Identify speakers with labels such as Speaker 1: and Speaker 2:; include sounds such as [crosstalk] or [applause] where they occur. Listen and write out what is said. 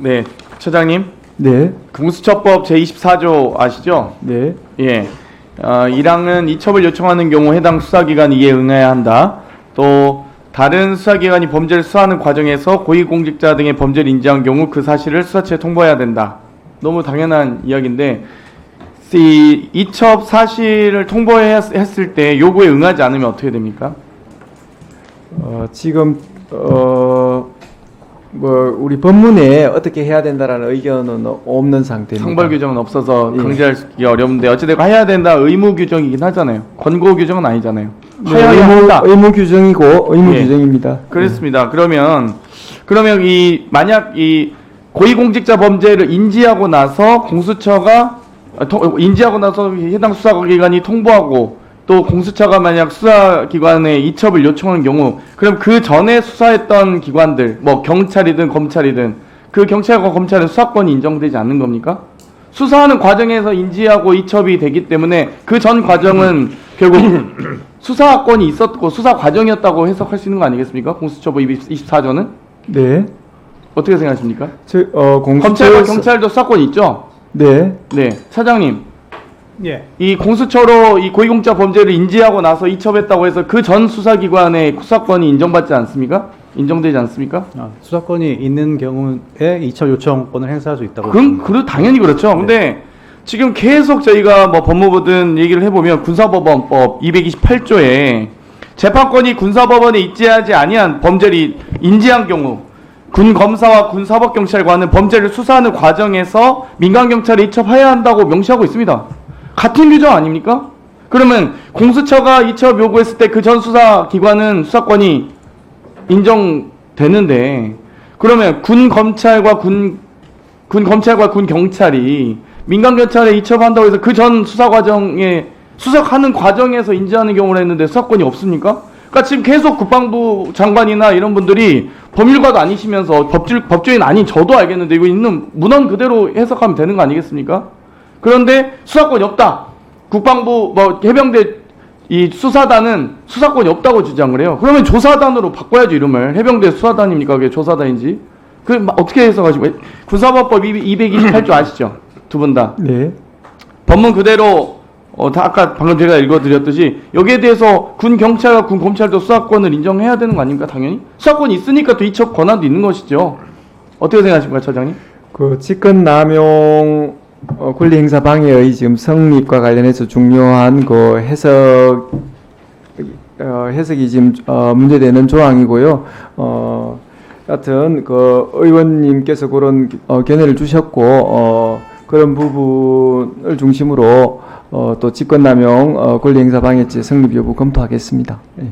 Speaker 1: 네, 처장님.
Speaker 2: 네,
Speaker 1: 공수처법 제24조 아시죠?
Speaker 2: 네,
Speaker 1: 예. 어, 1항은 이첩을 요청하는 경우 해당 수사기관이 이에 응해야 한다. 또 다른 수사기관이 범죄를 수사하는 과정에서 고위공직자 등의 범죄를 인지한 경우 그 사실을 수사처에 통보해야 된다. 너무 당연한 이야기인데 이 이첩 사실을 통보했을 때 요구에 응하지 않으면 어떻게 됩니까?
Speaker 2: 어, 지금 어, 뭐 우리 법문에 어떻게 해야 된다라는 의견은 없는 상태입니다.
Speaker 1: 상벌 규정은 없어서
Speaker 2: 예.
Speaker 1: 강제하기 어려운데 어찌됐건 해야 된다 의무 규정이긴 하잖아요. 권고 규정은 아니잖아요.
Speaker 2: 네, 의무. 의무 규정이고 의무
Speaker 1: 예.
Speaker 2: 규정입니다.
Speaker 1: 그렇습니다. 그러면 그러면 이 만약 이 고위공직자 범죄를 인지하고 나서 공수처가 인지하고 나서 해당 수사기관이 통보하고 또 공수처가 만약 수사기관에 이첩을 요청하는 경우 그럼 그 전에 수사했던 기관들 뭐 경찰이든 검찰이든 그 경찰과 검찰은 수사권이 인정되지 않는 겁니까? 수사하는 과정에서 인지하고 이첩이 되기 때문에 그 전 과정은 결국 [clears throat] 수사권이 있었고 수사 과정이었다고 해석할 수 있는 거 아니겠습니까? 공수처법 24조는
Speaker 2: 네,
Speaker 1: 어떻게 생각하십니까?
Speaker 2: 저, 어, 공수처
Speaker 1: 검찰과 경찰도 수사권이 있죠.
Speaker 2: 네,
Speaker 1: 네, 사장님,
Speaker 3: 예.
Speaker 1: 이 공수처로 이 고위공직자 범죄를 인지하고 나서 이첩했다고 해서 그 전 수사기관의 수사권이 인정받지 않습니까? 인정되지 않습니까?
Speaker 3: 아, 수사권이 있는 경우에 이첩 요청권을 행사할 수 있다고.
Speaker 1: 그럼. 그 당연히 그렇죠. 근데 지금 계속 저희가 뭐 법무부든 얘기를 해보면 군사법원법 228조에 재판권이 군사법원에 입지하지 아니한 범죄를 인지한 경우 군 검사와 군 사법경찰관은 범죄를 수사하는 과정에서 민간 경찰에 이첩해야 한다고 명시하고 있습니다. 같은 규정 아닙니까? 그러면 공수처가 이첩 요구했을 때 그 전 수사 기관은 수사권이 인정되는데 그러면 군 검찰과 군, 군 검찰과 군 경찰이 민간 경찰에 이첩한다고 해서 그 전 수사 과정에 수석하는 과정에서 인지하는 경우를 했는데 수사권이 없습니까? 그러니까 지금 계속 국방부 장관이나 이런 분들이 법률가도 아니시면서 법줄, 법조인 아닌 저도 알겠는데 이거 있는 문헌 그대로 해석하면 되는 거 아니겠습니까? 그런데 수사권이 없다. 국방부 뭐 해병대 이 수사단은 수사권이 없다고 주장을 해요. 그러면 조사단으로 바꿔야죠 이름을. 해병대 수사단입니까? 그게 조사단인지. 그 마- 어떻게 해석하시고 군사법법 228조 아시죠? 두 분 다.
Speaker 2: 네,
Speaker 1: 법문 그대로 어, 다 아까 방금 제가 읽어드렸듯이 여기에 대해서 군 경찰과 군 검찰도 수사권을 인정해야 되는 거 아닙니까? 당연히 수사권이 있으니까 또 이첩 권한도 있는 것이죠. 어떻게 생각하십니까, 처장님?
Speaker 2: 그 직권 남용 어, 권리 행사 방해의 지금 성립과 관련해서 중요한 그 해석 어, 해석이 지금 어, 문제되는 조항이고요. 어, 여튼 그 의원님께서 그런 어, 견해를 주셨고 어, 그런 부분을 중심으로 어, 또 직권남용 어, 권리행사 방해죄 성립 여부 검토하겠습니다. 예.